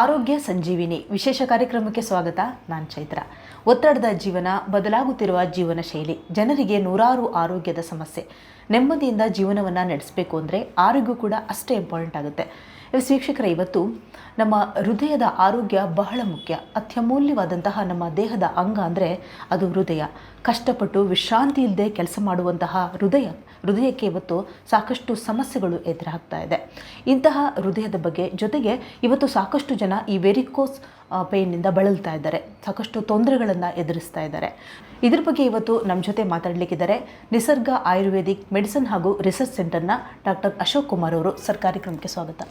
ಆರೋಗ್ಯ ಸಂಜೀವಿನಿ ವಿಶೇಷ ಕಾರ್ಯಕ್ರಮಕ್ಕೆ ಸ್ವಾಗತ. ನಾನು ಚೈತ್ರ. ಒತ್ತಡದ ಜೀವನ, ಬದಲಾಗುತ್ತಿರುವ ಜೀವನ ಶೈಲಿ, ಜನರಿಗೆ ನೂರಾರು ಆರೋಗ್ಯದ ಸಮಸ್ಯೆ. ನೆಮ್ಮದಿಯಿಂದ ಜೀವನವನ್ನು ನಡೆಸಬೇಕು ಅಂದರೆ ಆರೋಗ್ಯ ಕೂಡ ಅಷ್ಟೇ ಇಂಪಾರ್ಟೆಂಟ್ ಆಗುತ್ತೆ. ವೀಕ್ಷಕರ, ಇವತ್ತು ನಮ್ಮ ಹೃದಯದ ಆರೋಗ್ಯ ಬಹಳ ಮುಖ್ಯ. ಅತ್ಯಮೂಲ್ಯವಾದಂತಹ ನಮ್ಮ ದೇಹದ ಅಂಗ ಅಂದರೆ ಅದು ಹೃದಯ. ಕಷ್ಟಪಟ್ಟು ವಿಶ್ರಾಂತಿ ಇಲ್ಲದೆ ಕೆಲಸ ಮಾಡುವಂತಹ ಹೃದಯ ಹೃದಯಕ್ಕೆ ಇವತ್ತು ಸಾಕಷ್ಟು ಸಮಸ್ಯೆಗಳು ಎದುರಾಗ್ತಾ ಇದೆ. ಇಂತಹ ಹೃದಯದ ಬಗ್ಗೆ ಜೊತೆಗೆ ಇವತ್ತು ಸಾಕಷ್ಟು ಜನ ಈ ವೆರಿಕೋಸ್ ಪೇಯ್ನಿಂದ ಬಳಲ್ತಾ ಇದ್ದಾರೆ. ಸಾಕಷ್ಟು ತೊಂದರೆಗಳನ್ನು ಎದುರಿಸ್ತಾ ಇದ್ದಾರೆ. ಇದ್ರ ಬಗ್ಗೆ ಇವತ್ತು ನಮ್ಮ ಜೊತೆ ಮಾತಾಡಲಿಕ್ಕಿದ್ದಾರೆ ನಿಸರ್ಗ ಆಯುರ್ವೇದಿಕ್ ಮೆಡಿಸಿನ್ ಹಾಗೂ ರಿಸರ್ಚ್ ಸೆಂಟರ್ನ ಡಾಕ್ಟರ್ ಅಶೋಕ್ ಕುಮಾರ್ ಅವರು. ಸರ್ ಕಾರ್ಯಕ್ರಮಕ್ಕೆ ಸ್ವಾಗತ.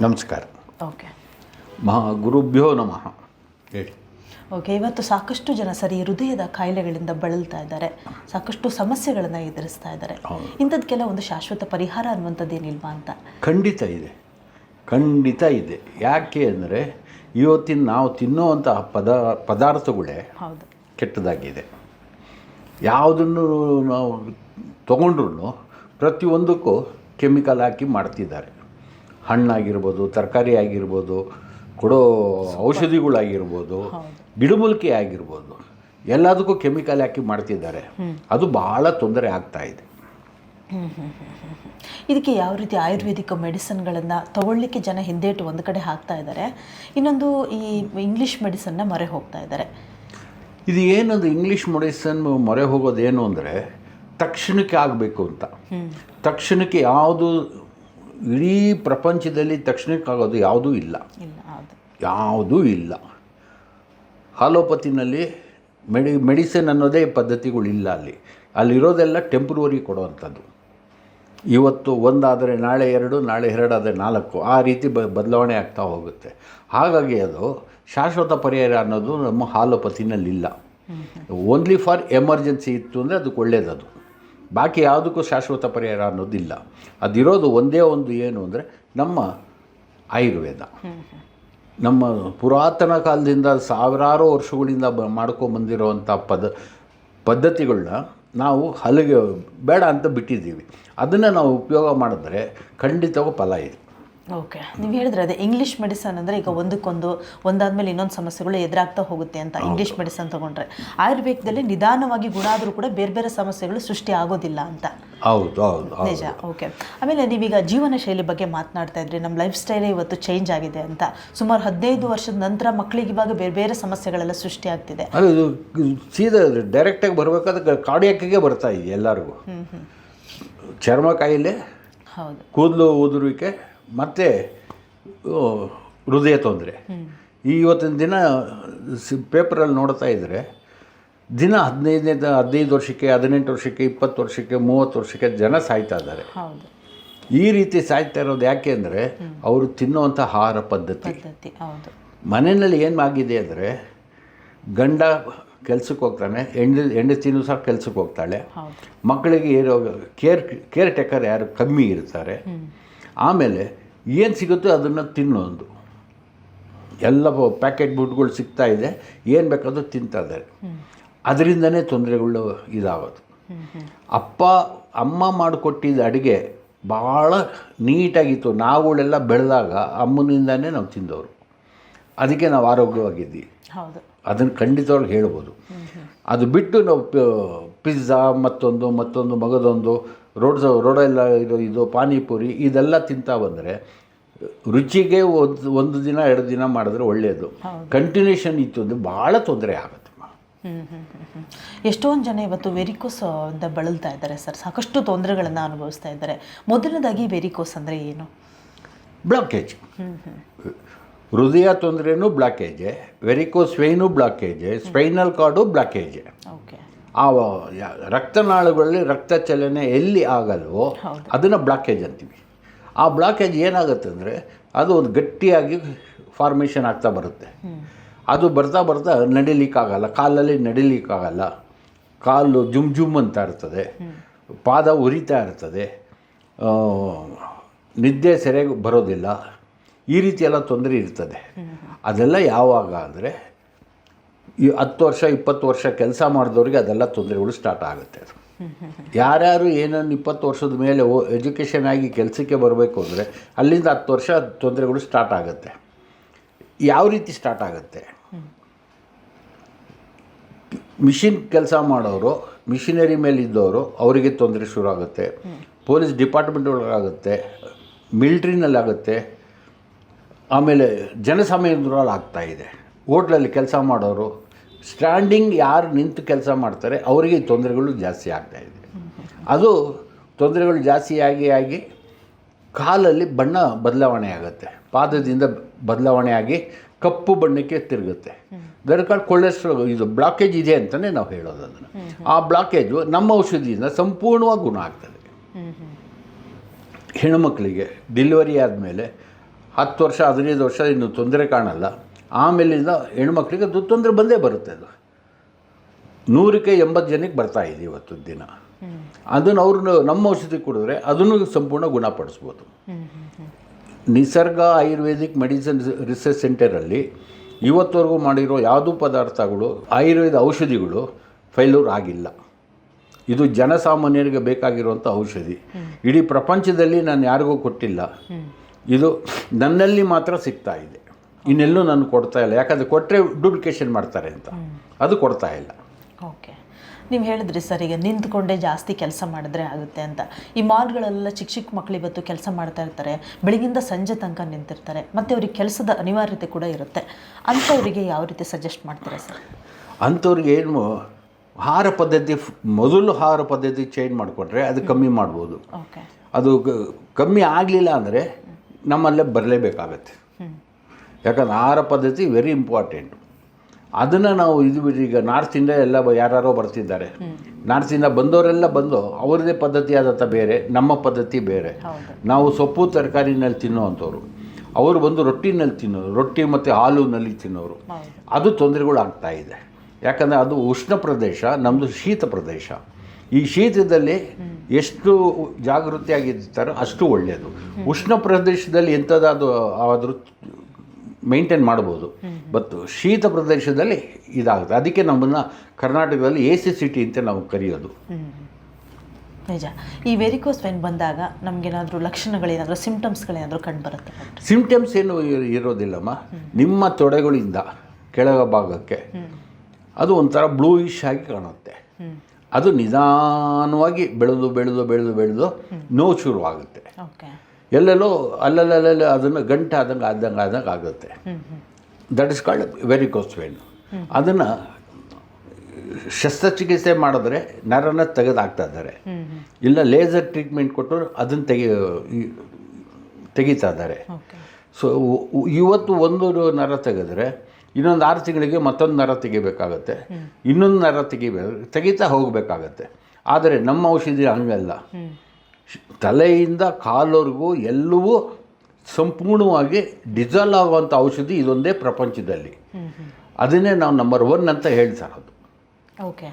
ನಮಸ್ಕಾರ. ಓಕೆ. ಮಹಾ ಗುರುಭ್ಯೋ ನಮಃ. ಹೇಳಿ. ಓಕೆ ಇವತ್ತು ಸಾಕಷ್ಟು ಜನ ಸರಿ ಹೃದಯದ ಕಾಯಿಲೆಗಳಿಂದ ಬಳಲ್ತಾ ಇದ್ದಾರೆ. ಸಾಕಷ್ಟು ಸಮಸ್ಯೆಗಳನ್ನು ಎದುರಿಸ್ತಾ ಇದ್ದಾರೆ. ಇಂಥದ್ದಕ್ಕೆಲ್ಲ ಒಂದು ಶಾಶ್ವತ ಪರಿಹಾರ ಅನ್ನುವಂಥದ್ದೇನಿಲ್ವಾ ಅಂತ? ಖಂಡಿತ ಇದೆ. ಖಂಡಿತ ಇದೆ. ಯಾಕೆ ಅಂದರೆ ಇವತ್ತಿನ ನಾವು ತಿನ್ನುವಂತಹ ಪದ ಪದಾರ್ಥಗಳೇ ಹೌದು. ಕೆಟ್ಟದಾಗಿದೆ. ಯಾವುದನ್ನು ನಾವು ತೊಗೊಂಡ್ರು ಪ್ರತಿಯೊಂದಕ್ಕೂ ಕೆಮಿಕಲ್ ಹಾಕಿ ಮಾಡ್ತಿದ್ದಾರೆ. ಹಣ್ಣಾಗಿರ್ಬೋದು ತರಕಾರಿ ಆಗಿರ್ಬೋದು ಕೊಡೋ ಔಷಧಿಗಳಾಗಿರ್ಬೋದು ಗಿಡಮೂಲಿಕೆ ಆಗಿರ್ಬೋದು. ಎಲ್ಲದಕ್ಕೂ ಕೆಮಿಕಲ್ ಹಾಕಿ ಮಾಡ್ತಿದ್ದಾರೆ. ಅದು ಬಹಳ ತೊಂದರೆ ಆಗ್ತಾ ಇದೆ. ಇದಕ್ಕೆ ಯಾವ ರೀತಿ ಆಯುರ್ವೇದಿಕ್ ಮೆಡಿಸನ್ಗಳನ್ನು ತಗೊಳ್ಳಿಕ್ಕೆ ಜನ ಹಿಂದೇಟು ಒಂದು ಕಡೆ ಹಾಕ್ತಾ ಇದ್ದಾರೆ. ಇನ್ನೊಂದು ಈ ಇಂಗ್ಲೀಷ್ ಮೆಡಿಸನ್ನ ಮೊರೆ ಹೋಗ್ತಾ ಇದ್ದಾರೆ. ಇದು ಏನಂದ್ರೆ ಇಂಗ್ಲೀಷ್ ಮೆಡಿಸನ್ ಮೊರೆ ಹೋಗೋದೇನು ಅಂದರೆ ತಕ್ಷಣಕ್ಕೆ ಆಗಬೇಕು ಅಂತ. ತಕ್ಷಣಕ್ಕೆ ಯಾವುದು ಇಡೀ ಪ್ರಪಂಚದಲ್ಲಿ ತಕ್ಷಣಕ್ಕೆ ಆಗೋದು ಯಾವುದೂ ಇಲ್ಲ. ಯಾವುದೂ ಇಲ್ಲ. ಹಾಲೋಪತಿನಲ್ಲಿ ಮೆಡಿ, ಮೆಡಿಸಿನ್ ಅನ್ನೋದೇ ಪದ್ಧತಿಗಳಿಲ್ಲ ಅಲ್ಲಿ. ಅಲ್ಲಿರೋದೆಲ್ಲ ಟೆಂಪ್ರವರಿ ಕೊಡುವಂಥದ್ದು. ಇವತ್ತು ಒಂದಾದರೆ ನಾಳೆ ಎರಡು, ನಾಳೆ ಎರಡಾದರೆ ನಾಲ್ಕು, ಆ ರೀತಿ ಬ, ಬದಲಾವಣೆ ಆಗ್ತಾ ಹೋಗುತ್ತೆ. ಹಾಗಾಗಿ ಅದು ಶಾಶ್ವತ ಪರಿಹಾರ ಅನ್ನೋದು ನಮ್ಮ ಹಾಲೋಪತಿನಲ್ಲಿಲ್ಲ. ಓನ್ಲಿ ಫಾರ್ ಎಮರ್ಜೆನ್ಸಿ ಇತ್ತು ಅಂದರೆ ಅದಕ್ಕೆ ಒಳ್ಳೆಯದದು ಬಾಕಿ ಯಾವುದಕ್ಕೂ ಶಾಶ್ವತ ಪರಿಹಾರ ಅನ್ನೋದಿಲ್ಲ. ಅದಿರೋದು ಒಂದೇ ಒಂದು ಏನು ಅಂದರೆ ನಮ್ಮ ಆಯುರ್ವೇದ. ನಮ್ಮ ಪುರಾತನ ಕಾಲದಿಂದ ಸಾವಿರಾರು ವರ್ಷಗಳಿಂದ ಬ ಮಾಡ್ಕೊಂಬಂದಿರೋವಂಥ ಪದ ಪದ್ಧತಿಗಳನ್ನ ನಾವು ಹಲಗೆ ಬೇಡ ಅಂತ ಬಿಟ್ಟಿದ್ದೀವಿ. ಅದನ್ನು ನಾವು ಉಪಯೋಗ ಮಾಡಿದ್ರೆ ಖಂಡಿತವೂ ಫಲ ಇದೆ. ಓಕೆ. ನೀವು ಹೇಳಿದ್ರೆ ಅದೇ ಇಂಗ್ಲೀಷ್ ಮೆಡಿಸನ್ ಅಂದರೆ ಈಗ ಒಂದಕ್ಕೊಂದು ಒಂದಾದ್ಮೇಲೆ ಇನ್ನೊಂದು ಸಮಸ್ಯೆಗಳು ಎದುರಾಗ್ತಾ ಹೋಗುತ್ತೆ ಅಂತ ಇಂಗ್ಲೀಷ್ ಮೆಡಿಸನ್ ತಗೊಂಡ್ರೆ. ಆಯುರ್ವೇದದಲ್ಲಿ ನಿಧಾನವಾಗಿ ಗುಣ ಆದರೂ ಕೂಡ ಬೇರೆ ಬೇರೆ ಸಮಸ್ಯೆಗಳು ಸೃಷ್ಟಿ ಆಗೋದಿಲ್ಲ ಅಂತ. ಹೌದು ಹೌದು ನಿಜ ಓಕೆ. ಆಮೇಲೆ ನೀವೀಗ ಜೀವನ ಶೈಲಿ ಬಗ್ಗೆ ಮಾತನಾಡ್ತಾ ಇದ್ರಿ ನಮ್ಮ ಲೈಫ್ ಸ್ಟೈಲೇ ಇವತ್ತು ಚೇಂಜ್ ಆಗಿದೆ ಅಂತ. ಸುಮಾರು ಹದಿನೈದು ವರ್ಷದ ನಂತರ ಮಕ್ಕಳಿಗೆ ಇವಾಗ ಬೇರೆ ಬೇರೆ ಸಮಸ್ಯೆಗಳೆಲ್ಲ ಸೃಷ್ಟಿ ಆಗ್ತಿದೆ. ಅದು ಇದು ಸೀದಾ ಡೈರೆಕ್ಟಾಗಿ ಬರಬೇಕಾದ್ರೆ ಕಾರ್ಡಿಯಾಕಿಗೆ ಬರ್ತಾ ಇದೆ ಎಲ್ಲರಿಗೂ. ಚರ್ಮ ಕಾಯಿಲೆ ಹೌದು. ಕೂದಲು ಉದುರುವಿಕೆ ಮತ್ತು ಹೃದಯ ತೊಂದರೆ. ಈ ಇವತ್ತಿನ ದಿನ ಸಿ ಪೇಪರಲ್ಲಿ ನೋಡ್ತಾ ಇದ್ದರೆ ದಿನ ಹದಿನೈದನೇ ಹದಿನೈದು ವರ್ಷಕ್ಕೆ ಹದಿನೆಂಟು ವರ್ಷಕ್ಕೆ ಇಪ್ಪತ್ತು ವರ್ಷಕ್ಕೆ ಮೂವತ್ತು ವರ್ಷಕ್ಕೆ ಜನ ಸಾಯ್ತಾ ಇದ್ದಾರೆ. ಈ ರೀತಿ ಸಾಯ್ತಾ ಇರೋದು ಯಾಕೆ ಅಂದರೆ ಅವರು ತಿನ್ನುವಂಥ ಆಹಾರ ಪದ್ಧತಿ. ಮನೆಯಲ್ಲಿ ಏನು ಆಗಿದೆ ಅಂದರೆ ಗಂಡ ಕೆಲ್ಸಕ್ಕೆ ಹೋಗ್ತಾನೆ ಹೆಂಡ ಹೆಂಡತಿನೂ ಸಹ ಕೆಲ್ಸಕ್ಕೆ ಹೋಗ್ತಾಳೆ. ಮಕ್ಕಳಿಗೆ ಇರೋ ಕೇರ್ ಕೇರ್ ಟೇಕರ್ ಯಾರು ಕಮ್ಮಿ ಇರ್ತಾರೆ. ಆಮೇಲೆ ಏನು ಸಿಗುತ್ತೋ ಅದನ್ನು ತಿನ್ನೋದು ಎಲ್ಲ ಪ್ಯಾಕೆಟ್ ಫುಡ್ಗಳು ಸಿಗ್ತಾ ಇದೆ ಏನು ಬೇಕಾದರೂ ತಿಂತಾ ಇದ್ದಾರೆ. ಅದರಿಂದನೇ ತೊಂದರೆಗಳು ಇದಾಗೋದು. ಅಪ್ಪ ಅಮ್ಮ ಮಾಡಿಕೊಟ್ಟಿದ್ದ ಅಡುಗೆ ಭಾಳ ನೀಟಾಗಿತ್ತು ನಾವುಗಳೆಲ್ಲ ಬೆಳೆದಾಗ ಅಮ್ಮನಿಂದನೇ ನಾವು ತಿಂದವರು. ಅದಕ್ಕೆ ನಾವು ಆರೋಗ್ಯವಾಗಿದ್ದೀವಿ. ಅದನ್ನು ಖಂಡಿತವಾಗಿ ಹೇಳ್ಬೋದು. ಅದು ಬಿಟ್ಟು ನಾವು ಪಿಜ್ಜಾ ಮತ್ತೊಂದು ಮತ್ತೊಂದು ಮಗದೊಂದು ರೋಡ್ ರೋಡೆಲ್ಲ ಇರೋ ಇದು ಪಾನಿಪುರಿ ಇದೆಲ್ಲ ತಿಂತಾ ಬಂದರೆ ರುಚಿಗೆ ಒಂದು ಒಂದು ದಿನ ಎರಡು ದಿನ ಮಾಡಿದ್ರೆ ಒಳ್ಳೆಯದು ಕಂಟಿನ್ಯೂಷನ್ ಇತ್ತು ಅಂದರೆ ಭಾಳ ತೊಂದರೆ ಆಗುತ್ತೆ. ಹ್ಮ್, ಹ್ಮ್, ಹ್ಮ್, ಹ್ಮ್. ಎಷ್ಟೊಂದು ಜನ ಇವತ್ತು ವೆರಿಕೋಸ್ ಅಂತ ಬಳಲ್ತಾ ಇದ್ದಾರೆ ಸರ್. ಸಾಕಷ್ಟು ತೊಂದರೆಗಳನ್ನು ಅನುಭವಿಸ್ತಾ ಇದ್ದಾರೆ. ಮೊದಲನೇದಾಗಿ ವೆರಿಕೋಸ್ ಅಂದರೆ ಏನು? ಬ್ಲಾಕೇಜ್ ಹೃದಯ ತೊಂದರೆನೂ ಬ್ಲಾಕೇಜೆ ವೆರಿಕೋಸ್ ವೆಯ್ನು ಬ್ಲಾಕೇಜೆ ಸ್ಪೈನಲ್ ಕಾರ್ಡು ಬ್ಲಾಕೇಜೆ ಓಕೆ. ಆ ರಕ್ತನಾಳುಗಳಲ್ಲಿ ರಕ್ತ ಚಲನೆ ಎಲ್ಲಿ ಆಗಲ್ವೋ. ಅದನ್ನು ಬ್ಲಾಕೇಜ್ ಅಂತೀವಿ. ಆ ಬ್ಲಾಕೇಜ್ ಏನಾಗುತ್ತೆ ಅಂದರೆ ಅದು ಒಂದು ಗಟ್ಟಿಯಾಗಿ ಫಾರ್ಮೇಷನ್ ಆಗ್ತಾ ಬರುತ್ತೆ. ಅದು ಬರ್ತಾ ಬರ್ತಾ ನಡಿಲಿಕ್ಕಾಗಲ್ಲ ಕಾಲಲ್ಲಿ ನಡಿಲಿಕ್ಕಾಗಲ್ಲ ಕಾಲು ಜುಮ್ ಜುಮ್ ಅಂತ ಇರ್ತದೆ. ಪಾದ ಉರಿತಾ ಇರ್ತದೆ. ನಿದ್ದೆ ಸರಿಯಾಗಿ ಬರೋದಿಲ್ಲ. ಈ ರೀತಿಯೆಲ್ಲ ಎಲ್ಲ ತೊಂದರೆ ಇರ್ತದೆ. ಅದೆಲ್ಲ ಯಾವಾಗ ಅಂದರೆ ಈ ಹತ್ತು ವರ್ಷ, ಇಪ್ಪತ್ತು ವರ್ಷ ಕೆಲಸ ಮಾಡಿದವ್ರಿಗೆ ಅದೆಲ್ಲ ತೊಂದರೆಗಳು ಸ್ಟಾರ್ಟ್ ಆಗುತ್ತೆ ಅದು. ಯಾರ್ಯಾರು ಏನನ್ನು ಇಪ್ಪತ್ತು ವರ್ಷದ ಮೇಲೆ ಓ ಎಜುಕೇಷನ್ ಆಗಿ ಕೆಲಸಕ್ಕೆ ಬರಬೇಕು ಅಂದರೆ ಅಲ್ಲಿಂದ ಹತ್ತು ವರ್ಷ ತೊಂದರೆಗಳು ಸ್ಟಾರ್ಟ್ ಆಗುತ್ತೆ. ಯಾವ ರೀತಿ ಸ್ಟಾರ್ಟ್ ಆಗುತ್ತೆ? ಮಿಷಿನ್ ಕೆಲಸ ಮಾಡೋರು, ಮಿಷಿನರಿ ಮೇಲೆ ಇದ್ದವರು ಅವರಿಗೆ ತೊಂದರೆ ಶುರು ಆಗುತ್ತೆ. ಪೊಲೀಸ್ ಡಿಪಾರ್ಟ್ಮೆಂಟ್ ಒಳಗಾಗುತ್ತೆ ಮಿಲ್ಟ್ರಿನಲ್ಲಾಗುತ್ತೆ ಆಮೇಲೆ ಜನಸಾಮಾನ್ಯರಲ್ಲಿ ಆಗ್ತಾಯಿದೆ ಹೋಟ್ಲಲ್ಲಿ ಕೆಲಸ ಮಾಡೋರು ಸ್ಟ್ಯಾಂಡಿಂಗ್ ಯಾರು ನಿಂತು ಕೆಲಸ ಮಾಡ್ತಾರೆ, ಅವರಿಗೆ ತೊಂದರೆಗಳು ಜಾಸ್ತಿ ಆಗ್ತಾಯಿದೆ ಅದು ತೊಂದರೆಗಳು ಜಾಸ್ತಿ ಆಗಿ ಆಗಿ ಕಾಲಲ್ಲಿ ಬಣ್ಣ ಬದಲಾವಣೆ ಆಗುತ್ತೆ. ಪಾದದಿಂದ ಬದಲಾವಣೆ ಆಗಿ ಕಪ್ಪು ಬಣ್ಣಕ್ಕೆ ತಿರುಗುತ್ತೆ. ದರ್ಕಾಲ್ ಕೊಲೆಸ್ಟ್ರಾಲ್ ಇದು ಬ್ಲಾಕೇಜ್ ಇದೆ ಅಂತಲೇ ನಾವು ಹೇಳೋದು ಅದನ್ನು ಆ ಬ್ಲಾಕೇಜು ನಮ್ಮ ಔಷಧಿಯಿಂದ ಸಂಪೂರ್ಣವಾಗಿ ಗುಣ ಆಗ್ತದೆ. ಹೆಣ್ಣುಮಕ್ಕಳಿಗೆ ಡೆಲಿವರಿ ಆದಮೇಲೆ ಹತ್ತು ವರ್ಷ, ಹದಿನೈದು ವರ್ಷ ಇನ್ನು ತೊಂದರೆ ಕಾಣಲ್ಲ. ಆಮೇಲಿಂದ ಹೆಣ್ಮಕ್ಳಿಗೆ ಅದು ತೊಂದರೆ ಬಂದೇ ಬರುತ್ತೆ ಅದು. ನೂರಕ್ಕೆ ಎಂಬತ್ತು ಜನಕ್ಕೆ ಬರ್ತಾ ಇದೆ ಇವತ್ತು ದಿನ. ಅದನ್ನು ಅವ್ರನ್ನ ನಮ್ಮ ಔಷಧಿ ಕುಡಿದ್ರೆ ಅದನ್ನು ಸಂಪೂರ್ಣ ಗುಣಪಡಿಸ್ಬೋದು. ನಿಸರ್ಗ ಆಯುರ್ವೇದಿಕ್ ಮೆಡಿಸಿನ್ ರಿಸರ್ಚ್ ಸೆಂಟರಲ್ಲಿ ಇವತ್ತವರೆಗೂ ಮಾಡಿರೋ ಯಾವುದೂ ಪದಾರ್ಥಗಳು, ಆಯುರ್ವೇದ ಔಷಧಿಗಳು ಫೈಲೂರ್ ಆಗಿಲ್ಲ. ಇದು ಜನಸಾಮಾನ್ಯರಿಗೆ ಬೇಕಾಗಿರುವಂಥ ಔಷಧಿ. ಇಡೀ ಪ್ರಪಂಚದಲ್ಲಿ ನಾನು ಯಾರಿಗೂ ಕೊಟ್ಟಿಲ್ಲ. ಇದು ನನ್ನಲ್ಲಿ ಮಾತ್ರ ಸಿಗ್ತಾ ಇದೆ. ಇನ್ನೆಲ್ಲೂ ನಾನು ಕೊಡ್ತಾ ಇಲ್ಲ. ಯಾಕಂದರೆ ಕೊಟ್ಟರೆ ಡೂಪ್ಲಿಕೇಶನ್ ಮಾಡ್ತಾರೆ ಅಂತ. ಅದು ಕೊಡ್ತಾ ಇಲ್ಲ. ಓಕೆ. ನೀವು ಹೇಳಿದ್ರಿ ಸರ್ ಈಗ ನಿಂತ್ಕೊಂಡೇ ಜಾಸ್ತಿ ಕೆಲಸ ಮಾಡಿದ್ರೆ ಆಗುತ್ತೆ ಅಂತ. ಈ ಮಾಲ್ಗಳೆಲ್ಲ ಚಿಕ್ಕ ಚಿಕ್ಕ ಮಕ್ಕಳು ಇವತ್ತು ಕೆಲಸ ಮಾಡ್ತಾ ಇರ್ತಾರೆ. ಬೆಳಗಿಂದ ಸಂಜೆ ತನಕ ನಿಂತಿರ್ತಾರೆ. ಮತ್ತು ಅವ್ರಿಗೆ ಕೆಲಸದ ಅನಿವಾರ್ಯತೆ ಕೂಡ ಇರುತ್ತೆ. ಅಂಥವರಿಗೆ ಯಾವ ರೀತಿ ಸಜೆಸ್ಟ್ ಮಾಡ್ತಾರೆ ಸರ್? ಅಂಥವ್ರಿಗೆ ಏನು ಆಹಾರ ಪದ್ಧತಿ ಫ್- ಮೊದಲು ಆಹಾರ ಪದ್ಧತಿ ಚೇಂಜ್ ಮಾಡಿಕೊಟ್ರೆ ಅದು ಕಮ್ಮಿ ಮಾಡ್ಬೋದು. ಓಕೆ. ಅದು ಕಮ್ಮಿ ಆಗಲಿಲ್ಲ ಅಂದರೆ ನಮ್ಮಲ್ಲೇ ಬರಲೇಬೇಕಾಗತ್ತೆ. ಯಾಕಂದ್ರೆ ಆಹಾರ ಪದ್ಧತಿ ವೆರಿ ಇಂಪಾರ್ಟೆಂಟ್ ಅದನ್ನು ನಾವು ಇದು ಬಿಡಿ ಈಗ ನಾರ್ತಿಂದ ಎಲ್ಲ ಯಾರ್ಯಾರೋ ಬರ್ತಿದ್ದಾರೆ. ನಾರ್ತಿಂದ ಬಂದವರೆಲ್ಲ ಬಂದು ಅವ್ರದ್ದೇ ಪದ್ಧತಿ ಆದಂಥ ಬೇರೆ ನಮ್ಮ ಪದ್ಧತಿ ಬೇರೆ. ನಾವು ಸೊಪ್ಪು ತರಕಾರಿನಲ್ಲಿ ತಿನ್ನೋವಂಥವ್ರು. ಅವರು ಬಂದು ರೊಟ್ಟಿನಲ್ಲಿ ತಿನ್ನೋರು ರೊಟ್ಟಿ ಮತ್ತು ಹಾಲುನಲ್ಲಿ ತಿನ್ನೋರು. ಅದು ತೊಂದರೆಗಳು ಆಗ್ತಾ ಇದೆ. ಯಾಕಂದರೆ ಅದು ಉಷ್ಣ ಪ್ರದೇಶ ನಮ್ಮದು ಶೀತ ಪ್ರದೇಶ. ಈ ಶೀತದಲ್ಲಿ ಎಷ್ಟು ಜಾಗೃತಿಯಾಗಿರ್ತಾರೋ ಅಷ್ಟು ಒಳ್ಳೆಯದು ಉಷ್ಣ ಪ್ರದೇಶದಲ್ಲಿ ಎಂಥದ್ದಾದರೂ ಆದರೂ ಮೇಂಟೈನ್ ಮಾಡ್ಬೋದು ಬಟ್ ಶೀತ ಪ್ರದೇಶದಲ್ಲಿ ಇದಾಗುತ್ತೆ. ಅದಕ್ಕೆ ನಮ್ಮನ್ನು ಕರ್ನಾಟಕದಲ್ಲಿ ಎ ಸಿ ಸಿಟಿ ಅಂತ ನಾವು ಕರೆಯೋದು. ನಿಜ. ಈ ವೆರಿಕೋಸ್ ವೈನ್ ಬಂದಾಗ ನಮಗೇನಾದರೂ ಲಕ್ಷಣಗಳೇನಾದರೂ ಸಿಂಪ್ಟಮ್ಸ್ಗಳೇನಾದರೂ ಕಂಡು ಬರುತ್ತೆ ಸಿಂಪ್ಟಮ್ಸ್ ಏನು ಇರೋದಿಲ್ಲಮ್ಮ. ನಿಮ್ಮ ತೊಡೆಗಳಿಂದ ಕೆಳಗ ಭಾಗಕ್ಕೆ ಅದು ಒಂಥರ ಬ್ಲೂಯಿಶ್ ಆಗಿ ಕಾಣುತ್ತೆ. ಅದು ನಿಧಾನವಾಗಿ ಬೆಳೆದು ಬೆಳೆದು ಬೆಳೆದು ಬೆಳೆದು ನೋವು ಶುರುವಾಗುತ್ತೆ. ಓಕೆ. ಎಲ್ಲೆಲ್ಲೋ ಅಲ್ಲಲ್ಲಲ್ಲ ಅದನ್ನು ಗಂಟೆ ಆದಂಗೆ ಆದಂಗೆ ಆದಂಗೆ ಆಗುತ್ತೆ. That is called varicose vein ಅದನ್ನು ಶಸ್ತ್ರಚಿಕಿತ್ಸೆ ಮಾಡಿದ್ರೆ ನರನ ತೆಗೆದಾಕ್ತಾ ಇದ್ದಾರೆ. ಇಲ್ಲ ಲೇಸರ್ ಟ್ರೀಟ್ಮೆಂಟ್ ಕೊಟ್ಟು ಅದನ್ನು ತೆಗಿ ತೆಗಿತಾ ಇದ್ದಾರೆ. ಸೊ ಇವತ್ತು ಒಂದು ನರ ತೆಗೆದ್ರೆ ಇನ್ನೊಂದು ಆರು ತಿಂಗಳಿಗೆ ಮತ್ತೊಂದು ನರ ತೆಗಿಬೇಕಾಗತ್ತೆ. ಇನ್ನೊಂದು ನರ ತೆಗಿಬೇಕು ತೆಗೀತಾ ಹೋಗಬೇಕಾಗತ್ತೆ. ಆದರೆ ನಮ್ಮ ಔಷಧಿ ಹಂಗಲ್ಲ. ತಲೆಯಿಂದ ಕಾಲವರೆಗೂ ಎಲ್ಲವೂ ಸಂಪೂರ್ಣವಾಗಿ ಡಿಸಾಲ್ವ್ ಆಗುವಂಥ ಔಷಧಿ ಇದೊಂದೇ ಪ್ರಪಂಚದಲ್ಲಿ. ಅದನ್ನೇ ನಾವು ನಂಬರ್ ಒನ್ ಅಂತ ಹೇಳ್ತಾರೋದು ಓಕೆ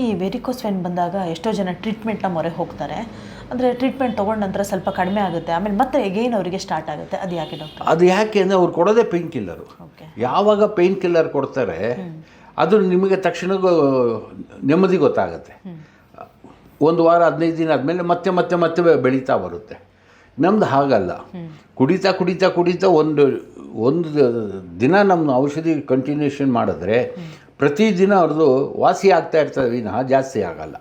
ಈ ವೆರಿಕೋಸ್ ವೆನ್ ಬಂದಾಗ ಎಷ್ಟೋ ಜನ ಟ್ರೀಟ್ಮೆಂಟ್ನ ಮೊರೆ ಹೋಗ್ತಾರೆ. ಅಂದರೆ ಟ್ರೀಟ್ಮೆಂಟ್ ತೊಗೊಂಡ ನಂತರ ಸ್ವಲ್ಪ ಕಡಿಮೆ ಆಗುತ್ತೆ. ಆಮೇಲೆ ಮತ್ತೆ ಎಗೇನ್ ಅವರಿಗೆ ಸ್ಟಾರ್ಟ್ ಆಗುತ್ತೆ. ಅದು ಯಾಕೆ ಡಾಕ್ಟರ್ ಅದು ಯಾಕೆ ಅಂದರೆ ಅವ್ರು ಕೊಡೋದೇ ಪೇಯ್ನ್ ಕಿಲ್ಲರು ಓಕೆ ಯಾವಾಗ ಪೇಯ್ನ್ ಕಿಲ್ಲರ್ ಕೊಡ್ತಾರೆ ಅದು ನಿಮಗೆ ತಕ್ಷಣ ನೆಮ್ಮದಿ ಗೊತ್ತಾಗುತ್ತೆ. ಒಂದು ವಾರ ಹದಿನೈದು ದಿನ ಆದಮೇಲೆ ಮತ್ತೆ ಮತ್ತೆ ಮತ್ತೆ ಬೆಳೀತಾ ಬರುತ್ತೆ. ನಮ್ದು ಹಾಗಲ್ಲ. ಕುಡಿತಾ ಕುಡಿತಾ ಕುಡಿತಾ ಒಂದು ಒಂದು ದಿನ ನಮ್ಮ ಔಷಧಿ ಕಂಟಿನ್ಯೂಷನ್ ಮಾಡಿದ್ರೆ ಪ್ರತಿದಿನ ಅವ್ರದ್ದು ವಾಸಿ ಆಗ್ತಾ ಇರ್ತದೆ ವಿನಃ ಜಾಸ್ತಿ ಆಗಲ್ಲ.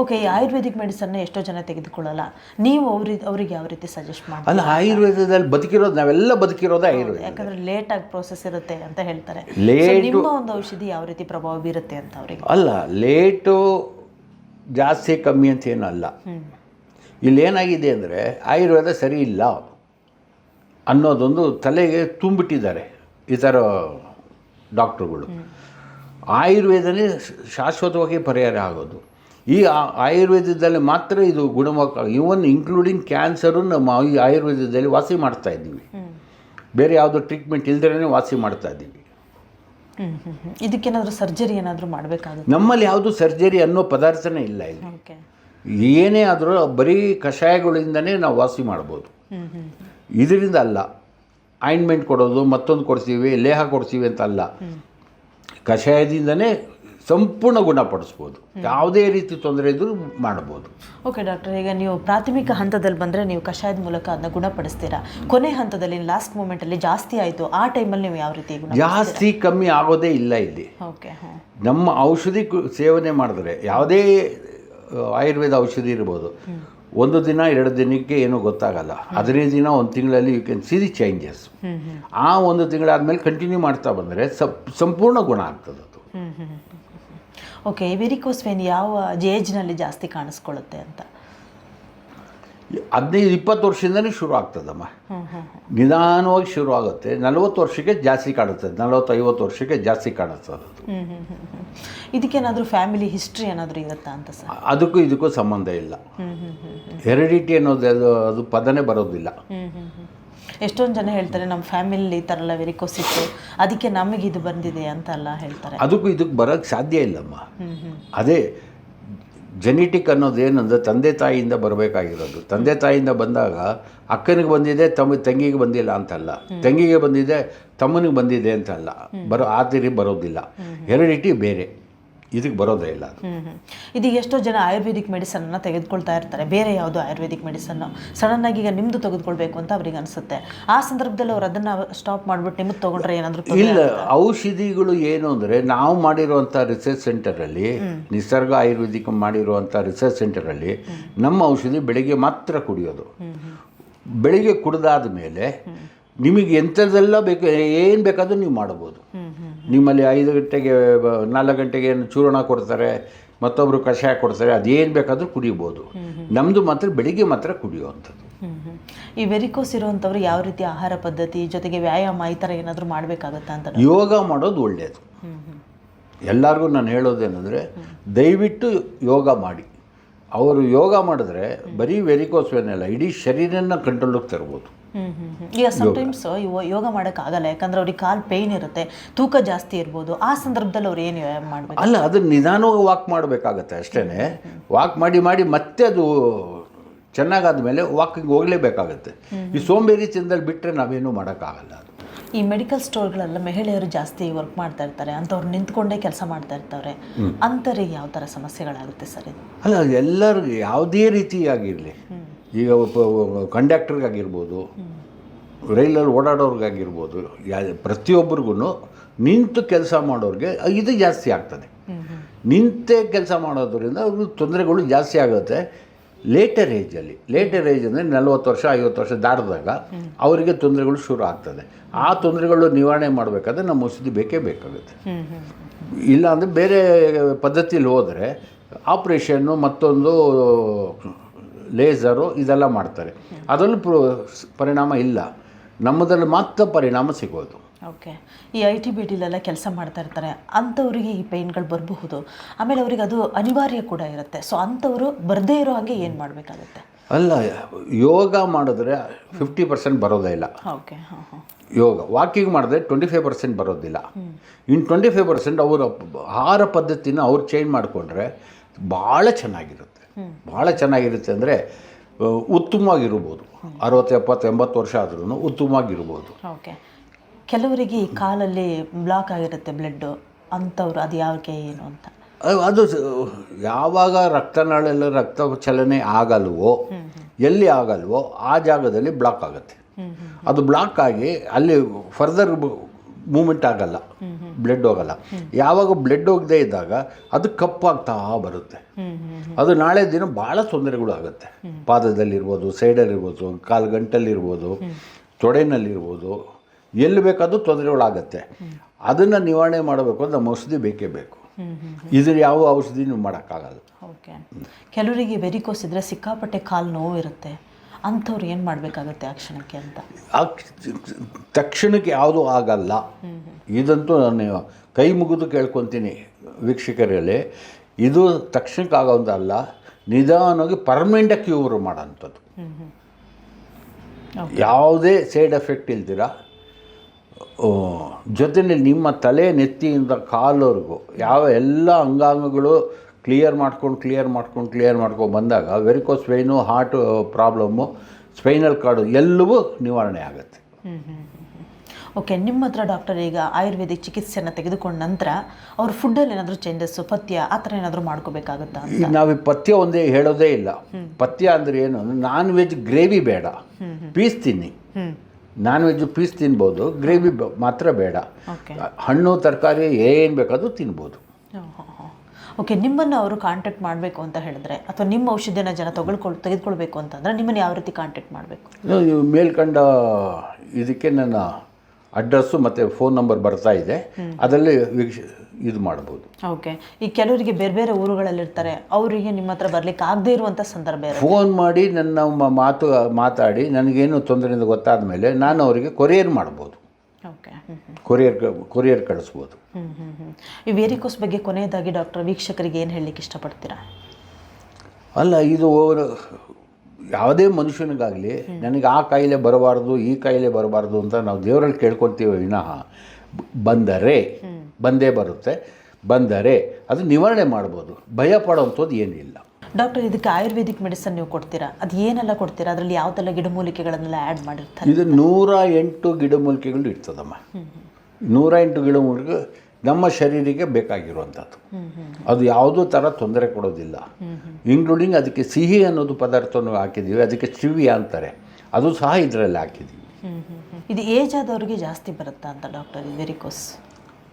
ಓಕೆ ಈ ಆಯುರ್ವೇದಿಕ್ ಮೆಡಿಸನ್ನ ಎಷ್ಟೋ ಜನ ತೆಗೆದುಕೊಳ್ಳಲ್ಲ. ನೀವು ಅವ್ರಿಗೆ ಅವ್ರಿಗೆ ಯಾವ ರೀತಿ ಸಜೆಸ್ಟ್ ಮಾಡಿ ಅಲ್ಲ ಆಯುರ್ವೇದದಲ್ಲಿ ಬದುಕಿರೋದು ನಾವೆಲ್ಲ ಬದುಕಿರೋದೇ ಆಯುರ್ವೇದ. ಯಾಕಂದ್ರೆ ಲೇಟ್ ಆಗಿ ಪ್ರೋಸೆಸ್ ಇರುತ್ತೆ ಅಂತ ಹೇಳ್ತಾರೆ. ಲೇಟ್ ಒಂದು ಔಷಧಿ ಯಾವ ರೀತಿ ಪ್ರಭಾವ ಬೀರುತ್ತೆ ಅಂತ ಅವರಿಗೆ? ಅಲ್ಲ ಲೇಟು ಜಾಸ್ತಿ ಕಮ್ಮಿ ಅಂತ ಏನಲ್ಲ. ಇಲ್ಲಿ ಏನಾಗಿದೆ ಅಂದರೆ ಆಯುರ್ವೇದ ಸರಿ ಇಲ್ಲ. ಅನ್ನೋದೊಂದು ತಲೆಗೆ ತುಂಬಿಟ್ಟಿದ್ದಾರೆ ಈ ಥರ ಡಾಕ್ಟ್ರುಗಳು. ಆಯುರ್ವೇದನೇ ಶಾಶ್ವತವಾಗಿ ಪರಿಹಾರ ಆಗೋದು. ಈ ಆಯುರ್ವೇದದಲ್ಲಿ ಮಾತ್ರ ಇದು ಗುಣಮುಖ ಇವನ್ ಇನ್ಕ್ಲೂಡಿಂಗ್ ಕ್ಯಾನ್ಸರು ನಮ್ಮ ಈ ಆಯುರ್ವೇದದಲ್ಲಿ ವಾಸಿ ಮಾಡ್ತಾ ಇದ್ದೀವಿ. ಬೇರೆ ಯಾವುದೋ ಟ್ರೀಟ್ಮೆಂಟ್ ಇಲ್ದೇ ವಾಸಿ ಮಾಡ್ತಾ ಇದ್ದೀವಿ. ಇದಕ್ಕೇನಾದರೂ ಸರ್ಜರಿ ಏನಾದರೂ ಮಾಡಬೇಕಾಗುತ್ತೆ? ನಮ್ಮಲ್ಲಿ ಯಾವುದು ಸರ್ಜರಿ ಅನ್ನೋ ಪದಾರ್ಥನೇ ಇಲ್ಲ ಇಲ್ಲಿ. ಏನೇ ಆದರೂ ಬರೀ ಕಷಾಯಗಳಿಂದನೇ ನಾವು ವಾಸಿ ಮಾಡ್ಬೋದು. ಇದರಿಂದ ಅಲ್ಲ. ಆಯಿಂಟ್ಮೆಂಟ್ ಕೊಡೋದು ಮತ್ತೊಂದು ಕೊಡ್ತೀವಿ ಲೇಹ ಕೊಡ್ತೀವಿ ಅಂತ ಅಲ್ಲ. ಕಷಾಯದಿಂದನೇ ಸಂಪೂರ್ಣ ಗುಣಪಡಿಸ್ಬೋದು. ಯಾವುದೇ ರೀತಿ ತೊಂದರೆ ಇದ್ರೂ ಮಾಡ್ಬೋದು. ಓಕೆ ಡಾಕ್ಟರ್ ಈಗ ನೀವು ಪ್ರಾಥಮಿಕ ಹಂತದಲ್ಲಿ ಬಂದರೆ ನೀವು ಕಷಾಯದ ಮೂಲಕ ಅದನ್ನ ಗುಣಪಡಿಸ್ತೀರಾ? ಕೊನೆ ಹಂತದಲ್ಲಿ ಲಾಸ್ಟ್ ಮೂಮೆಂಟಲ್ಲಿ ಜಾಸ್ತಿ ಆಯಿತು ಆ ಟೈಮಲ್ಲಿ ನೀವು ಯಾವ ರೀತಿ ಜಾಸ್ತಿ ಕಮ್ಮಿ ಆಗೋದೇ ಇಲ್ಲ ಇಲ್ಲಿ. ಓಕೆ ನಮ್ಮ ಔಷಧಿ ಸೇವನೆ ಮಾಡಿದ್ರೆ ಯಾವುದೇ ಆಯುರ್ವೇದ ಔಷಧಿ ಇರ್ಬೋದು ಒಂದು ದಿನ ಎರಡು ದಿನಕ್ಕೆ ಏನೂ ಗೊತ್ತಾಗಲ್ಲ. ಹದಿನೈದು ದಿನ ಒಂದು ತಿಂಗಳಲ್ಲಿ you can see the changes ಆ ಒಂದು ತಿಂಗಳಾದಮೇಲೆ ಕಂಟಿನ್ಯೂ ಮಾಡ್ತಾ ಬಂದರೆ ಸಪ್ ಸಂಪೂರ್ಣ ಗುಣ ಆಗ್ತದೆ ಅದು. ಓಕೆ ವೆರಿಕೋಸ್ ವೇನ್ ಯಾವ ಏಜ್ನಲ್ಲಿ ಜಾಸ್ತಿ ಕಾಣಿಸ್ಕೊಳ್ಳುತ್ತೆ ಅಂತ? ಹದಿನೈದು ಇಪ್ಪತ್ತು ವರ್ಷದಿಂದನೇ ಶುರು ಆಗ್ತದಮ್ಮ. ನಿಧಾನವಾಗಿ ಶುರು ಆಗುತ್ತೆ. ನಲವತ್ತು ವರ್ಷಕ್ಕೆ ಜಾಸ್ತಿ ಕಾಣುತ್ತೆ. ನಲವತ್ತು ಐವತ್ತು ವರ್ಷಕ್ಕೆ ಜಾಸ್ತಿ ಕಾಣುತ್ತೆ ಅದು. ಹ್ಞೂ ಇದಕ್ಕೇನಾದರೂ ಫ್ಯಾಮಿಲಿ ಹಿಸ್ಟ್ರಿ ಏನಾದರೂ ಇರುತ್ತಾ ಅಂತ ಸರ್? ಅದಕ್ಕೂ ಇದಕ್ಕೂ ಸಂಬಂಧ ಇಲ್ಲ. ಹೆರಿಡಿಟಿ ಅನ್ನೋದು ಅದು ಅದು ಪದನೇ ಬರೋದಿಲ್ಲ. ಎಷ್ಟೊಂದು ಜನ ಹೇಳ್ತಾರೆ ನಮ್ಮ ಫ್ಯಾಮಿಲಿ ಈ ಥರ ಎಲ್ಲ ವೆರಿಕೋಸ್ ಇತ್ತು ಅದಕ್ಕೆ ನಮಗೆ ಇದು ಬಂದಿದೆ ಅಂತ ಎಲ್ಲ ಹೇಳ್ತಾರೆ. ಅದಕ್ಕೂ ಇದಕ್ಕೆ ಬರೋಕ್ಕೆ ಸಾಧ್ಯ ಇಲ್ಲಮ್ಮ. ಅದೇ ಜೆನೆಟಿಕ್ ಅನ್ನೋದೇನಂದ್ರೆ ತಂದೆ ತಾಯಿಯಿಂದ ಬರಬೇಕಾಗಿರೋದು. ತಂದೆ ತಾಯಿಯಿಂದ ಬಂದಾಗ ಅಕ್ಕನಿಗೆ ಬಂದಿದೆ ತಮ್ಮ ತಂಗಿಗೆ ಬಂದಿಲ್ಲ ಅಂತಲ್ಲ. ತಂಗಿಗೆ ಬಂದಿದೆ ತಮ್ಮನಿಗೆ ಬಂದಿದೆ ಅಂತಲ್ಲ. ಬರೋ ಆ ತಿರಿ ಬರೋದಿಲ್ಲ. ಹೆರಿಡಿಟಿ ಬೇರೆ. ಇದಕ್ಕೆ ಬರೋದೇ ಇಲ್ಲ ಅದು. ಇದೀಗ ಎಷ್ಟೋ ಜನ ಆಯುರ್ವೇದಿಕ್ ಮೆಡಿಸನ್ನ ತೆಗೆದುಕೊಳ್ತಾ ಇರ್ತಾರೆ. ಬೇರೆ ಯಾವುದು ಆಯುರ್ವೇದಿಕ್ ಮೆಡಿಸನ್ನು ಸಡನ್ನಾಗಿ ಈಗ ನಿಮ್ಮದು ತೆಗೆದುಕೊಳ್ಬೇಕು ಅಂತ ಅವ್ರಿಗೆ ಅನಿಸುತ್ತೆ. ಆ ಸಂದರ್ಭದಲ್ಲಿ ಅವ್ರು ಅದನ್ನು ಸ್ಟಾಪ್ ಮಾಡಿಬಿಟ್ಟು ನಿಮ್ಮದು ತೊಗೊಂಡ್ರೆ ಏನಾದರೂ ಇಲ್ಲ ಔಷಧಿಗಳು ಏನು ಅಂದರೆ ನಾವು ಮಾಡಿರುವಂಥ ರಿಸರ್ಚ್ ಸೆಂಟರಲ್ಲಿ ನಿಸರ್ಗ ಆಯುರ್ವೇದಿಕ್ ಮಾಡಿರುವಂಥ ರಿಸರ್ಚ್ ಸೆಂಟರಲ್ಲಿ ನಮ್ಮ ಔಷಧಿ ಬೆಳಿಗ್ಗೆ ಮಾತ್ರ ಕುಡಿಯೋದು. ಬೆಳಿಗ್ಗೆ ಕುಡಿದಾದ ಮೇಲೆ ನಿಮಗೆ ಎಂಥದ್ದೆಲ್ಲ ಬೇಕು ಏನು ಬೇಕಾದರೂ ನೀವು ಮಾಡ್ಬೋದು. ನಿಮ್ಮಲ್ಲಿ ಐದು ಗಂಟೆಗೆ ಬ- ನಾಲ್ಕು ಗಂಟೆಗೆ ಏನು ಚೂರ್ಣ ಕೊಡ್ತಾರೆ ಮತ್ತೊಬ್ಬರು ಕಷಾಯ ಕೊಡ್ತಾರೆ ಅದೇನು ಬೇಕಾದರೂ ಕುಡಿಬೋದು. ನಮ್ಮದು ಮಾತ್ರ ಬೆಳಿಗ್ಗೆ ಮಾತ್ರ ಕುಡಿಯುವಂಥದ್ದು. ಈ ವೆರಿಕೋಸ್ ಇರುವಂಥವ್ರು ಯಾವ ರೀತಿ ಆಹಾರ ಪದ್ಧತಿ ಜೊತೆಗೆ ವ್ಯಾಯಾಮ ಈ ಥರ ಏನಾದರೂ ಮಾಡಬೇಕಾಗತ್ತಾ ಅಂತ ಯೋಗ ಮಾಡೋದು ಒಳ್ಳೆಯದು ಎಲ್ಲರಿಗೂ ನಾನು ಹೇಳೋದೇನೆಂದರೆ ದಯವಿಟ್ಟು ಯೋಗ ಮಾಡಿ. ಅವರು ಯೋಗ ಮಾಡಿದ್ರೆ ಬರೀ ವೆರಿಕೋಸ್ವೇನೆಲ್ಲ ಇಡೀ ಶರೀರನ ಕಂಟ್ರೋಲಿಗೆ ತರ್ಬೋದು. ಈಗ ಇವ ಯೋಗ. ಆಗಲ್ಲ ಯಾಕಂದ್ರೆ ಅವ್ರಿಗೆ ಕಾಲು ಪೇನ್ ಇರುತ್ತೆ ತೂಕ ಜಾಸ್ತಿ ಇರ್ಬೋದು. ಆ ಸಂದರ್ಭದಲ್ಲಿ ಅವ್ರು ಏನು ವ್ಯಾಯಾಮ ಮಾಡಬೇಕು? ಅಲ್ಲ ಅದು ನಿಧಾನವಾಗಿ ವಾಕ್ ಮಾಡಬೇಕಾಗತ್ತೆ ಅಷ್ಟೇ ವಾಕ್ ಮಾಡಿ ಮಾಡಿ ಮತ್ತೆ ಅದು ಚೆನ್ನಾಗಾದ ಮೇಲೆ ವಾಕಿಂಗ್ ಹೋಗಲೇಬೇಕಾಗತ್ತೆ. ಈ ಸೋಂಬೇರಿ ಚಿಂದಲ್ಲಿ ಬಿಟ್ಟರೆ ನಾವೇನು ಮಾಡೋಕ್ಕಾಗಲ್ಲ ಅದು. ಈ ಮೆಡಿಕಲ್ ಸ್ಟೋರ್ಗಳೆಲ್ಲ ಮಹಿಳೆಯರು ಜಾಸ್ತಿ ವರ್ಕ್ ಮಾಡ್ತಾ ಇರ್ತಾರೆ. ಅಂಥವ್ರು ನಿಂತ್ಕೊಂಡೇ ಕೆಲಸ ಮಾಡ್ತಾ ಇರ್ತಾರೆ. ಅಂಥವ್ರಿಗೆ ಯಾವ ಥರ ಸಮಸ್ಯೆಗಳಾಗುತ್ತೆ ಸರ್ ಇದು? ಅಲ್ಲ ಎಲ್ಲರಿಗೂ ಯಾವುದೇ ರೀತಿಯಾಗಿರಲಿ. ಈಗ ಕಂಡಕ್ಟರ್ಗಾಗಿರ್ಬೋದು ರೈಲಲ್ಲಿ ಓಡಾಡೋರ್ಗಾಗಿರ್ಬೋದು ಯಾ ಪ್ರತಿಯೊಬ್ಬರಿಗೂ ನಿಂತು ಕೆಲಸ ಮಾಡೋರಿಗೆ ಇದು ಜಾಸ್ತಿ ಆಗ್ತದೆ. ನಿಂತೇ ಕೆಲಸ ಮಾಡೋದ್ರಿಂದ ಅವ್ರಿಗೆ ತೊಂದರೆಗಳು ಜಾಸ್ತಿ ಆಗುತ್ತೆ. ಲೇಟರ್ ಏಜಲ್ಲಿ ಲೇಟರ್ ಏಜ್ ಅಂದರೆ ನಲ್ವತ್ತು ವರ್ಷ ಐವತ್ತು ವರ್ಷ ದಾಟಿದಾಗ ಅವರಿಗೆ ತೊಂದರೆಗಳು ಶುರು ಆಗ್ತದೆ. ಆ ತೊಂದರೆಗಳು ನಿವಾರಣೆ ಮಾಡಬೇಕಾದ್ರೆ ನಮ್ಮ ಔಷಧಿ ಬೇಕೇ ಬೇಕಾಗುತ್ತೆ. ಹ್ಮ್ ಹ್ಮ್ ಇಲ್ಲ ಅಂದರೆ ಬೇರೆ ಪದ್ಧತಿಲಿ ಹೋದರೆ ಆಪ್ರೇಷನ್ನು ಮತ್ತೊಂದು ಲೇಸರು ಇದೆಲ್ಲ ಮಾಡ್ತಾರೆ. ಅದರಲ್ಲೂ ಪ್ರ ಪರಿಣಾಮ ಇಲ್ಲ. ನಮ್ಮದ್ರಲ್ಲಿ ಮಾತ್ರ ಪರಿಣಾಮ ಸಿಗೋದು. ಓಕೆ. ಈ ಐ ಟಿ ಬಿ ಟಿಲೆಲ್ಲ ಕೆಲಸ ಮಾಡ್ತಾ ಇರ್ತಾರೆ. ಅಂಥವ್ರಿಗೆ ಈ ಪೇಯ್ನ್ಗಳು ಬರಬಹುದು. ಆಮೇಲೆ ಅವ್ರಿಗೆ ಅದು ಅನಿವಾರ್ಯ ಕೂಡ ಇರುತ್ತೆ. ಸೊ ಅಂಥವರು ಬರದೇ ಇರೋ ಹಾಗೆ ಏನು ಮಾಡಬೇಕಾಗುತ್ತೆ? ಅಲ್ಲ ಯೋಗ ಮಾಡಿದ್ರೆ ಫಿಫ್ಟಿ ಪರ್ಸೆಂಟ್ ಬರೋದೇ ಇಲ್ಲ. ಓಕೆ ಹಾಂ ಹಾಂ. ಯೋಗ ವಾಕಿಂಗ್ ಮಾಡಿದ್ರೆ ಟ್ವೆಂಟಿ ಫೈವ್ ಪರ್ಸೆಂಟ್ ಬರೋದಿಲ್ಲ. ಇನ್ನು ಟ್ವೆಂಟಿ ಫೈವ್ ಪರ್ಸೆಂಟ್ ಅವರ ಆಹಾರ ಪದ್ಧತಿನ ಅವ್ರು ಚೇಂಜ್ ಮಾಡಿಕೊಂಡ್ರೆ ಭಾಳ ಚೆನ್ನಾಗಿರುತ್ತೆ. ಭಾಳ ಚೆನ್ನಾಗಿರುತ್ತೆ ಅಂದರೆ ಉತ್ತಮವಾಗಿರ್ಬೋದು. ಅರವತ್ತು ಎಪ್ಪತ್ತು ಎಂಬತ್ತು ವರ್ಷ ಆದ್ರೂ ಉತ್ತಮವಾಗಿರ್ಬೋದು. ಓಕೆ. ಕೆಲವರಿಗೆ ಈ ಕಾಲಲ್ಲಿ ಬ್ಲಾಕ್ ಆಗಿರುತ್ತೆ ಬ್ಲಡ್ಡು ಅಂಥವ್ರು ಅದು ಯಾಕೆ ಏನು ಅಂತ? ಅದು- ಯಾವಾಗ ರಕ್ತನಾಳೆಲ್ಲ ರಕ್ತ ಚಲನೆ ಆಗಲ್ವೋ ಎಲ್ಲಿ ಆಗಲ್ವೋ ಆ ಜಾಗದಲ್ಲಿ ಬ್ಲಾಕ್ ಆಗುತ್ತೆ. ಅದು ಬ್ಲಾಕ್ ಆಗಿ ಅಲ್ಲಿ ಫರ್ದರ್ ಮೂಮೆಂಟ್ ಆಗಲ್ಲ. ಬ್ಲಡ್ ಹೋಗಲ್ಲ. ಯಾವಾಗ ಬ್ಲಡ್ ಹೋಗದೇ ಇದ್ದಾಗ ಅದು ಕಪ್ಪಾಗ್ತಾ ಬರುತ್ತೆ. ಅದು ನಾಳೆ ದಿನ ಭಾಳ ತೊಂದರೆಗಳು ಆಗುತ್ತೆ. ಪಾದದಲ್ಲಿರ್ಬೋದು, ಸೈಡಲ್ಲಿರ್ಬೋದು, ಕಾಲು ಗಂಟಲ್ಲಿರ್ಬೋದು, ತೊಡೆನಲ್ಲಿರ್ಬೋದು. ಎಲ್ಲಿ ಬೇಕಾದ್ರೂ ತೊಂದರೆಗಳಾಗತ್ತೆ ಅದನ್ನು ನಿವಾರಣೆ ಮಾಡಬೇಕು ಅಂದ್ರೆ ನಮ್ಮ ಔಷಧಿ ಬೇಕೇ ಬೇಕು. ಇದ್ರ ಯಾವ ಔಷಧಿನೂ ಮಾಡೋಕ್ಕಾಗಲ್ಲ. ಕೆಲವರಿಗೆ ವೆರಿಕೋಸ್ ಇದ್ರೆ ಸಿಕ್ಕಾಪಟ್ಟೆ ಕಾಲು ನೋವು ಇರುತ್ತೆ ಅಂಥವ್ರು ಏನು ಮಾಡಬೇಕಾಗುತ್ತೆ ಆ ಕ್ಷಣಕ್ಕೆ ಅಂತ? ಆ ತಕ್ಷಣಕ್ಕೆ ಯಾವುದೂ ಆಗಲ್ಲ. ಇದಂತೂ ನಾನು ಕೈ ಮುಗಿದು ಕೇಳ್ಕೊತೀನಿ ವೀಕ್ಷಕರಲ್ಲಿ. ಇದು ತಕ್ಷಣಕ್ಕೆ ಆಗೋದಲ್ಲ ನಿಧಾನವಾಗಿ ಪರ್ಮನೆಂಟಾಗಿ ಕ್ಯೂರ್ ಮಾಡೋಂಥದ್ದು. ಯಾವುದೇ ಸೈಡ್ ಎಫೆಕ್ಟ್ ಇಲ್ದಿರ ಜೊತೆಯಲ್ಲಿ ನಿಮ್ಮ ತಲೆ ನೆತ್ತಿಯಿಂದ ಕಾಲವರೆಗೂ ಯಾವ ಎಲ್ಲ ಅಂಗಾಂಗಗಳು ಕ್ಲಿಯರ್ ಮಾಡ್ಕೊಂಡು ಕ್ಲಿಯರ್ ಮಾಡ್ಕೊಂಡು ಕ್ಲಿಯರ್ ಮಾಡ್ಕೊಂಡು ಬಂದಾಗ varicose vein heart problem spinal cord ಎಲ್ಲವೂ ನಿವಾರಣೆ ಆಗುತ್ತೆ. ಓಕೆ ನಿಮ್ಮ ಹತ್ರ ಡಾಕ್ಟರ್ ಈಗ ಆಯುರ್ವೇದಿಕ್ ಚಿಕಿತ್ಸೆಯನ್ನು ತೆಗೆದುಕೊಂಡ ನಂತರ ಅವ್ರ ಫುಡ್ಡಲ್ಲಿ ಏನಾದರೂ ಚೇಂಜಸ್ಸು ಪಥ್ಯ ಆ ಥರ ಏನಾದರೂ ಮಾಡ್ಕೋಬೇಕಾಗುತ್ತಾ ನಾವು ಈ ಪಥ್ಯ ಒಂದೇ ಹೇಳೋದೇ ಇಲ್ಲ. ಪಥ್ಯ ಅಂದರೆ ಏನು? ನಾನ್ ವೆಜ್ ಗ್ರೇವಿ ಬೇಡ ಪೀಸ್ ತಿನ್ನಿ. ನಾನ್ ವೆಜ್ ಪೀಸ್ ತಿನ್ಬೋದು ಗ್ರೇವಿ ಮಾತ್ರ ಬೇಡ. ಹಣ್ಣು ತರಕಾರಿ ಏನು ಬೇಕಾದರೂ ತಿನ್ಬೋದು. ಓಕೆ ನಿಮ್ಮನ್ನು ಅವರು ಕಾಂಟ್ಯಾಕ್ಟ್ ಮಾಡಬೇಕು ಅಂತ ಹೇಳಿದ್ರೆ ಅಥವಾ ನಿಮ್ಮ ಔಷಧಿಯನ್ನು ಜನ ತಗೊಳ್ಕೊಳ್ ತೆಗೆದುಕೊಳ್ಬೇಕು ಅಂತಂದರೆ ನಿಮ್ಮನ್ನು ಯಾವ ರೀತಿ ಕಾಂಟ್ಯಾಕ್ಟ್ ಮಾಡಬೇಕು? ನೀವು ಮೇಲ್ಕಂಡ ಇದಕ್ಕೆ ನನ್ನ ಅಡ್ರೆಸ್ಸು ಮತ್ತು ಫೋನ್ ನಂಬರ್ ಬರ್ತಾ ಇದೆ. ಅದರಲ್ಲಿ ವೀಕ್ಷ ಇದು ಮಾಡ್ಬೋದು. ಓಕೆ ಈ ಕೆಲವರಿಗೆ ಬೇರೆ ಬೇರೆ ಊರುಗಳಲ್ಲಿರ್ತಾರೆ ಅವರಿಗೆ ನಿಮ್ಮ ಹತ್ರ ಬರ್ಲಿಕ್ಕೆ ಆಗದೇ ಇರುವಂಥ ಸಂದರ್ಭ ಫೋನ್ ಮಾಡಿ ನನ್ನ ಮಾತು ಮಾತಾಡಿ ನನಗೇನು ತೊಂದರೆಯಿಂದ ಗೊತ್ತಾದ ಮೇಲೆ ನಾನು ಅವರಿಗೆ ಕೊರಿಯರ್ ಮಾಡ್ಬೋದು. ಕೊರಿಯರ್ ಕೊರಿಯರ್ ಕಳಿಸ್ಬೋದು. ಈ ವೇರಿಕೋಸ್ ಬಗ್ಗೆ ಕೊನೆಯದಾಗಿ ಡಾಕ್ಟರ್ ವೀಕ್ಷಕರಿಗೆ ಏನು ಹೇಳಲಿಕ್ಕೆ ಇಷ್ಟಪಡ್ತೀರಾ? ಅಲ್ಲ ಇದು ಯಾವುದೇ ಮನುಷ್ಯನಿಗಾಗಲಿ ನನಗೆ ಆ ಕಾಯಿಲೆ ಬರಬಾರ್ದು ಈ ಕಾಯಿಲೆ ಬರಬಾರ್ದು ಅಂತ ನಾವು ದೇವರಲ್ಲಿ ಕೇಳ್ಕೊತೀವಿ ವಿನಃ. ಬಂದರೆ ಬಂದೇ ಬರುತ್ತೆ. ಬಂದರೆ ಅದು ನಿವಾರಣೆ ಮಾಡ್ಬೋದು. ಭಯ ಪಡೋವಂಥದ್ದು ಏನಿಲ್ಲ ಡಾಕ್ಟರ್ ಇದಕ್ಕೆ ಆಯುರ್ವೇದಿಕ್ ಮೆಡಿಸನ್ ನೀವು ಕೊಡ್ತೀರಾ? ಅದು ಏನೆಲ್ಲ ಕೊಡ್ತೀರಾ? ಅದರಲ್ಲಿ ಯಾವುದೆಲ್ಲ ಗಿಡಮೂಲಿಕೆಗಳನ್ನೆಲ್ಲ ಆ್ಯಡ್ ಮಾಡಿರ್ತಾರೆ? ಇದು ನೂರ ಎಂಟು ಗಿಡಮೂಲಿಕೆಗಳು ಇರ್ತದಮ್ಮ. ನೂರ ಎಂಟು ಗಿಡಮೂಲಿಕೆ ನಮ್ಮ ಶರೀರಕ್ಕೆ ಬೇಕಾಗಿರುವಂಥದ್ದು. ಅದು ಯಾವುದೂ ಥರ ತೊಂದರೆ ಕೊಡೋದಿಲ್ಲ. ಇನ್ಕ್ಲೂಡಿಂಗ್ ಅದಕ್ಕೆ ಸಿಹಿ ಅನ್ನೋದು ಪದಾರ್ಥವನ್ನು ಹಾಕಿದ್ದೀವಿ. ಅದಕ್ಕೆ ಚಿವಿ ಅಂತಾರೆ. ಅದು ಸಹ ಇದರಲ್ಲಿ ಹಾಕಿದ್ದೀವಿ. ಇದು ಏಜ್ ಆದವ್ರಿಗೆ ಜಾಸ್ತಿ ಬರುತ್ತಾ ಅಂತ ಡಾಕ್ಟರ್ ವೆರಿಕೋಸ್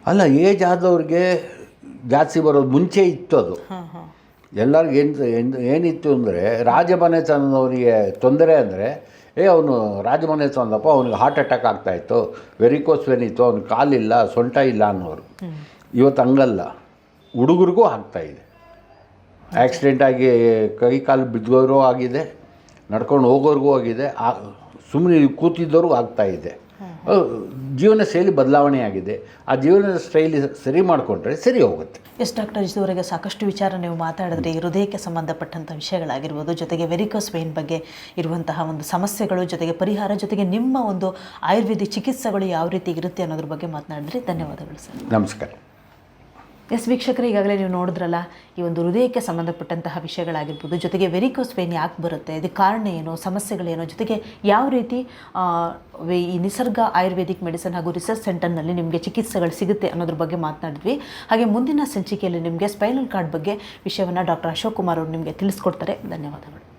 ಅಲ್ಲ ಏಜ್ ಆದವ್ರಿಗೆ ಜಾಸ್ತಿ ಬರೋದು ಮುಂಚೆ ಇತ್ತು ಅದು ಎಲ್ಲರಿಗೆ ಏನು ಏನಿತ್ತು ಅಂದರೆ ರಾಜಮನೆತನದವರಿಗೆ ತೊಂದರೆ ಅಂದರೆ ಏ ಅವನು ರಾಜಮನೆತನದಪ್ಪ ಅವನಿಗೆ ಹಾರ್ಟ್ ಅಟ್ಯಾಕ್ ಆಗ್ತಾಯಿತ್ತು ವೆರಿಕೋಸ್ ವೆನಿತ್ತು ಅವ್ನಿಗೆ ಕಾಲಿಲ್ಲ ಸೊಂಟ ಇಲ್ಲ ಅನ್ನೋರು. ಇವತ್ತು ಹಂಗಲ್ಲ. ಹುಡುಗರಿಗೂ ಆಗ್ತಾಯಿದೆ ಆಕ್ಸಿಡೆಂಟ್ ಆಗಿ ಕೈ ಕಾಲು ಬಿದ್ದೋರು ಆಗಿದೆ. ನಡ್ಕೊಂಡು ಹೋಗೋರಿಗೂ ಆಗಿದೆ. ಸುಮ್ಮನೆ ಕೂತಿದ್ದವ್ರಿಗೂ ಆಗ್ತಾಯಿದೆ ಜೀವನ ಶೈಲಿ ಬದಲಾವಣೆ ಆಗಿದೆ ಆ ಜೀವನದ ಶೈಲಿ ಸರಿ ಮಾಡಿಕೊಂಡ್ರೆ ಸರಿ ಹೋಗುತ್ತೆ. ಎಸ್ ಡಾಕ್ಟರ್ ಇದುವರೆಗೆ ಸಾಕಷ್ಟು ವಿಚಾರ ನೀವು ಮಾತಾಡಿದ್ರೆ ಈ ಹೃದಯಕ್ಕೆ ಸಂಬಂಧಪಟ್ಟಂಥ ವಿಷಯಗಳಾಗಿರ್ಬೋದು ಜೊತೆಗೆ ವೆರಿಕೋಸ್ ವೇನ್ ಬಗ್ಗೆ ಇರುವಂತಹ ಒಂದು ಸಮಸ್ಯೆಗಳು ಜೊತೆಗೆ ಪರಿಹಾರ ಜೊತೆಗೆ ನಿಮ್ಮ ಒಂದು ಆಯುರ್ವೇದಿಕ್ ಚಿಕಿತ್ಸೆಗಳು ಯಾವ ರೀತಿ ಇರುತ್ತೆ ಅನ್ನೋದ್ರ ಬಗ್ಗೆ ಮಾತನಾಡಿದ್ರಿ. ಧನ್ಯವಾದಗಳು ಸರ್. ನಮಸ್ಕಾರ. ಎಸ್ ವೀಕ್ಷಕರೇ, ಈಗಾಗಲೇ ನೀವು ನೋಡಿದ್ರಲ್ಲ, ಈ ಒಂದು ಹೃದಯಕ್ಕೆ ಸಂಬಂಧಪಟ್ಟಂತಹ ವಿಷಯಗಳಾಗಿರ್ಬೋದು, ಜೊತೆಗೆ ವೆರಿಕೋಸ್ ವೇನ್ ಯಾಕೆ ಬರುತ್ತೆ ಇದಕ್ಕೆ ಕಾರಣ ಏನು, ಸಮಸ್ಯೆಗಳೇನು, ಜೊತೆಗೆ ಯಾವ ರೀತಿ ಈ ನಿಸರ್ಗ ಆಯುರ್ವೇದಿಕ್ ಮೆಡಿಸಿನ್ ಹಾಗೂ ರಿಸರ್ಚ್ ಸೆಂಟರ್ನಲ್ಲಿ ನಿಮಗೆ ಚಿಕಿತ್ಸೆಗಳು ಸಿಗುತ್ತೆ ಅನ್ನೋದ್ರ ಬಗ್ಗೆ ಮಾತನಾಡಿದ್ವಿ. ಹಾಗೆ ಮುಂದಿನ ಸಂಚಿಕೆಯಲ್ಲಿ ನಿಮಗೆ ಸ್ಪೈನಲ್ ಕಾರ್ಡ್ ಬಗ್ಗೆ ವಿಷಯವನ್ನು ಡಾಕ್ಟರ್ ಅಶೋಕ್ ಕುಮಾರ್ ಅವರು ನಿಮಗೆ ತಿಳಿಸ್ಕೊಡ್ತಾರೆ. ಧನ್ಯವಾದಗಳು.